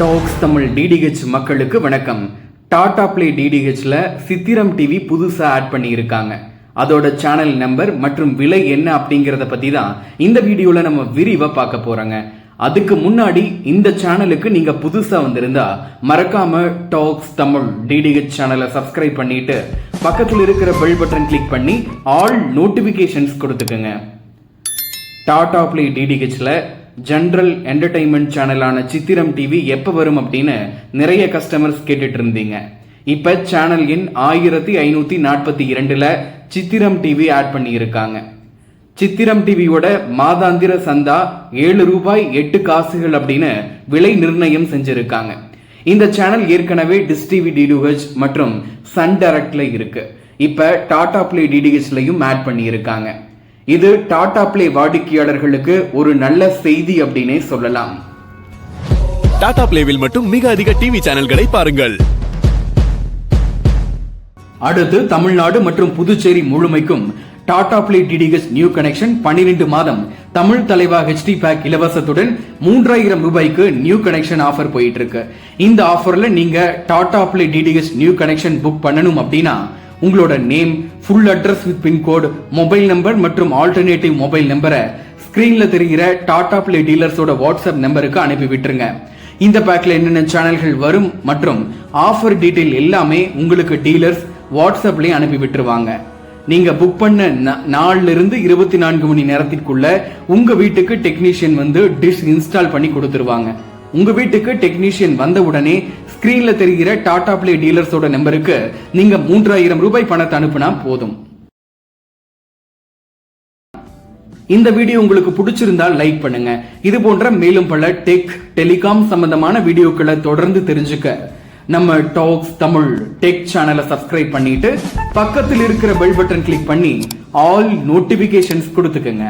Tax Tamil DTH மக்களுக்கு வணக்கம். Tata play டிடிஹெச்ல சித்திரம் டிவி புதுசாக ஆட் பண்ணியிருக்காங்க. அதோட சேனல் நம்பர் மற்றும் விலை என்ன அப்படிங்கிறத பற்றி தான் இந்த வீடியோவில் நம்ம விரிவாக பார்க்க போகிறோங்க அதுக்கு முன்னாடி இந்த சேனலுக்கு நீங்கள் புதுசாக வந்திருந்தா மறக்காம டாக்ஸ் தமிழ் டிடிஹெச் சேனலை சப்ஸ்கிரைப் பண்ணிட்டு பக்கத்தில் இருக்கிற பெல் பட்டன் கிளிக் பண்ணி ஆல் நோட்டிஃபிகேஷன்ஸ் கொடுத்துக்கோங்க. டாடா பிளே டிடிஹெச்ல ஜென்ரல் என்டர்டைன்மெண்ட் சேனலான சித்திரம் டிவி எப்போ வரும் அப்படின்னு நிறைய கஸ்டமர்ஸ் கேட்டுட்டு இருந்தீங்க இப்போ சேனல் எண் ஆயிரத்தி ஐநூற்றி நாற்பத்தி இரண்டில் சித்திரம் டிவி ஆட் பண்ணியிருக்காங்க. சித்திரம் டிவியோட மாதாந்திர சந்தா ஏழு ரூபாய் எட்டு காசுகள் அப்படின்னு விலை நிர்ணயம் செஞ்சுருக்காங்க. இந்த சேனல் ஏற்கனவே டிஸ் டிவி டிடிஹெச் மற்றும் சன் டைரக்டில் இருக்குது இப்போ டாடா பிளே டிடிஹெச்லையும் ஆட் பண்ணியிருக்காங்க. இது டாடா பிளே வாடிக்கையாளர்களுக்கு ஒரு நல்ல செய்தி அப்படின்னே சொல்லலாம். டாடா பிளேவில் மட்டும் மிக அதிக டிவி சேனல்களை பாருங்கள். அடுத்து தமிழ்நாடு மற்றும் புதுச்சேரி முழுமைக்கும் Tata Play DTH new connection 12 மாதம் தமிழ் தலைவா ஹெச்டி பேக் இலவசத்துடன் மூன்றாயிரம் ரூபாய்க்கு நியூ கனெக்ஷன் ஆஃபர் போயிட்டு இருக்கு இந்த ஆஃபர்ல நீங்க Tata Play DTH new connection book பண்ணணும் அப்படின்னா உங்களோட name full address with pincode mobile number மற்றும் ஆல்டர்னேட்டிவ் மொபைல் நம்பரை ஸ்கிரீன்ல தெரிகிற டாடா பிளே டீலர்ஸோட வாட்ஸ்அப் நம்பருக்கு அனுப்பி விட்டுருங்க. இந்த பேக்ல என்னென்ன சேனல்கள் வரும் மற்றும் ஆஃபர் டீட்டெயில் எல்லாமே உங்களுக்கு டீலர்ஸ் வாட்ஸ்அப்லயே அனுப்பி விட்டுருவாங்க. நீங்க புக் பண்ண நா- நாள்ல இருந்து இருபத்தி நான்கு மணி நேரத்திற்குள்ள உங்க வீட்டுக்கு டெக்னீஷியன் வந்து டிஷ் இன்ஸ்டால் பண்ணி கொடுத்துருவாங்க. உங்க வீட்டுக்கு டெக்னீஷியன் வந்த உடனே ஸ்கிரீன்ல தெரிகிற டாடா பிளே டீலர்ஸோட நம்பருக்கு நீங்க மூன்றாயிரம் ரூபாய் பணத்தை அனுப்புனா போதும். இந்த வீடியோ உங்களுக்கு பிடிச்சிருந்தால் லைக் பண்ணுங்க. இது போன்ற மேலும் பல டெக் டெலிகாம் சம்பந்தமான வீடியோக்களை தொடர்ந்து தெரிஞ்சுக்க நம்ம டாக்ஸ் தமிழ் டெக் சேனலை சப்ஸ்கிரைப் பண்ணிட்டு பக்கத்தில் இருக்கிற பெல் பட்டன் கிளிக் பண்ணி ஆல் நோட்டிபிகேஷன்ஸ் கொடுத்துக்கங்க.